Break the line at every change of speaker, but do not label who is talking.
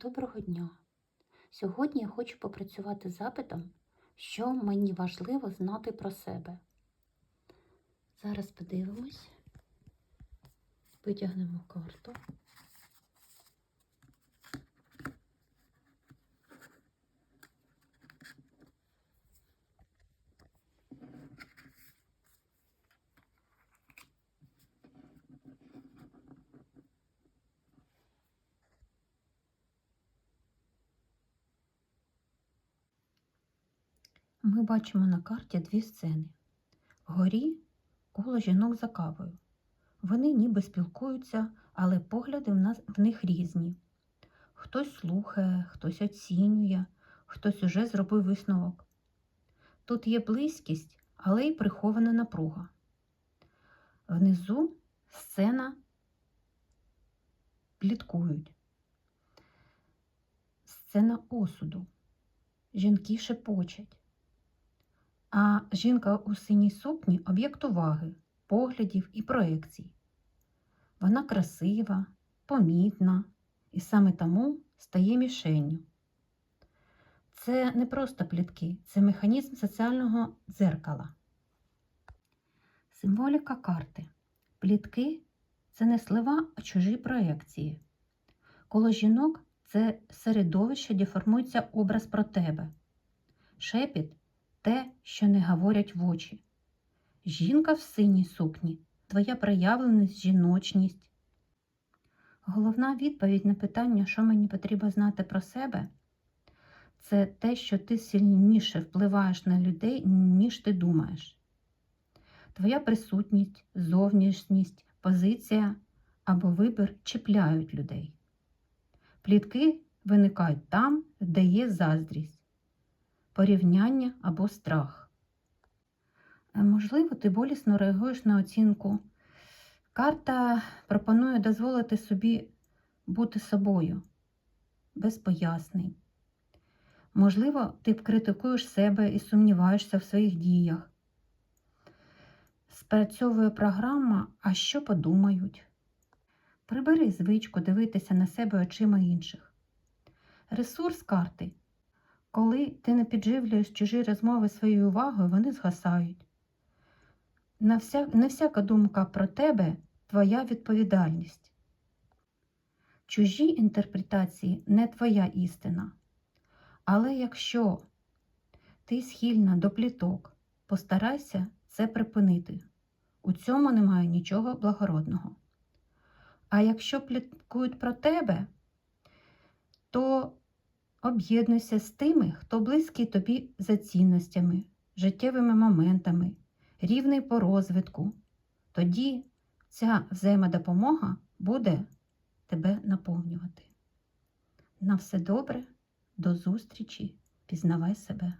Доброго дня! Сьогодні я хочу попрацювати з запитом, що мені важливо знати про себе. Зараз подивимось, витягнемо карту. Ми бачимо на карті дві сцени. Вгорі коло жінок за кавою. Вони ніби спілкуються, але погляди в, нас, в них різні. Хтось слухає, хтось оцінює, хтось уже зробив висновок. Тут є близькість, але й прихована напруга. Внизу сцена пліткують. Сцена осуду. Жінки шепочуть. А жінка у синій сукні об'єкт уваги, поглядів і проекцій. Вона красива, помітна і саме тому стає мішенню. Це не просто плітки, це механізм соціального дзеркала. Символіка карти. Плітки це не слова, а чужі проекції. Коло жінок це середовище, де формується образ про тебе. Шепіт те, що не говорять в очі. Жінка в синій сукні, твоя проявленість, жіночність. Головна відповідь на питання, що мені потрібно знати про себе, це те, що ти сильніше впливаєш на людей, ніж ти думаєш. Твоя присутність, зовнішність, позиція або вибір чіпляють людей. Плітки виникають там, де є заздрість порівняння або страх. Е, Можливо, ти болісно реагуєш на оцінку. Карта пропонує дозволити собі бути собою без пояснень. Можливо, ти критикуєш себе і сумніваєшся в своїх діях. Спрацьовує програма, а що подумають. Прибери звичку дивитися на себе очима інших. Ресурс карти коли ти не підживлюєш чужі розмови своєю увагою, вони згасають. Не, вся, не всяка думка про тебе твоя відповідальність. Чужі інтерпретації не твоя істина. Але якщо ти схильна до пліток, постарайся це припинити. У цьому немає нічого благородного. А якщо пліткують про тебе, то Об'єднуйся з тими, хто близький тобі за цінностями, життєвими моментами, рівний по розвитку. Тоді ця взаємодопомога буде тебе наповнювати. На все добре, до зустрічі, пізнавай себе.